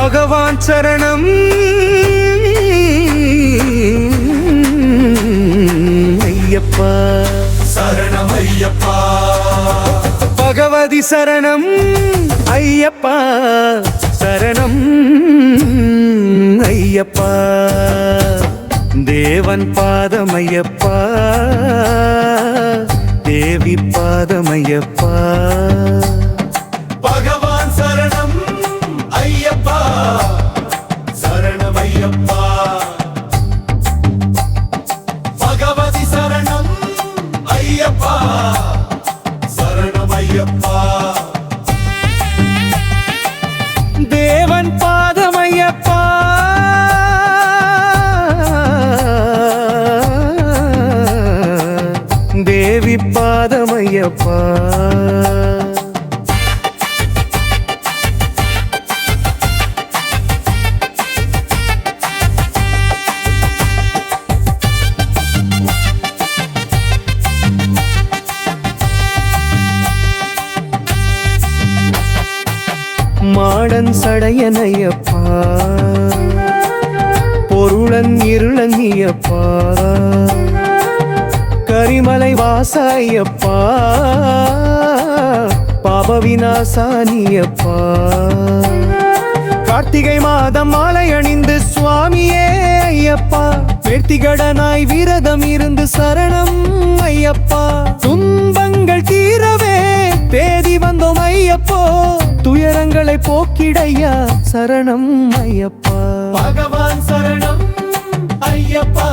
பகவான் சரணம். ஐயப்பா. சரணம் ஐயப்பா பகவதி சரணம். ஐயப்பா. சரணம். ஐயப்பா. தேவன் பாதமையப்பா. தேவி பாதமையப்பா. பகவான் பாதமையப்பா மாடன் சடையனையப்பா. பொருளன் இருளங்கியப்பா. கரிமலை வாசாயப்பா பாப விநாசானியப்பா கார்த்திகை மாதம் மாலை அணிந்து சுவாமியே ஐயப்பா. வெற்றிகடனாய் விரதம் இருந்து சரணம் ஐயப்பா. துன்பங்கள் தீரவே தேதி வந்தோம் ஐயப்போ. துயரங்களை போக்கிடையா சரணம் ஐயப்பா. பகவான் சரணம் ஐயப்பா.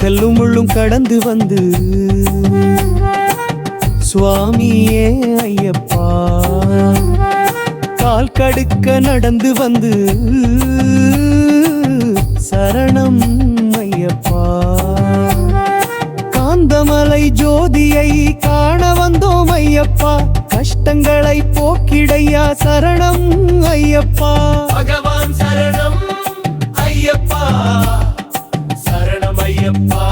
கல்லும் முள்ளும் கடந்து வந்து. சுவாமியே ஐயப்பா கால் கடுக்க நடந்து வந்து. சரணம் ஐயப்பா காந்தமலை ஜோதியை காண வந்தோம் ஐயப்பா. கஷ்டங்களை போக்கிடையா சரணம் ஐயப்பா. பகவான் சரணம் ஐயப்பா. ஐயப்பா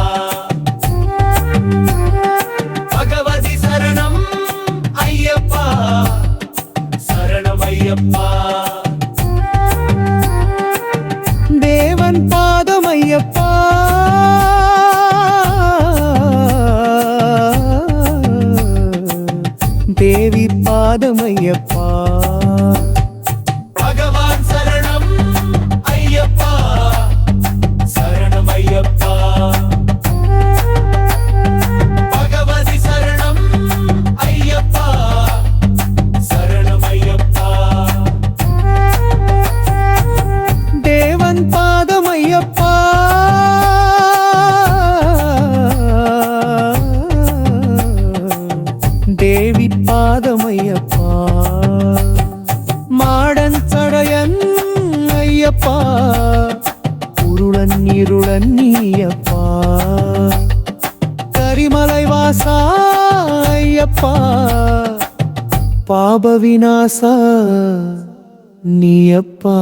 பகவதி சரணம் ஐயப்பா. சரணம் ஐயப்பா. தேவன் பாதம் ஐயப்பா. தேவி பாதம் ஐயப்பா. நீயப்பா. உருளன் இருளன் நீயப்பா. கரிமலை வாசா ஐயப்பா. பாப விநாசா நீயப்பா.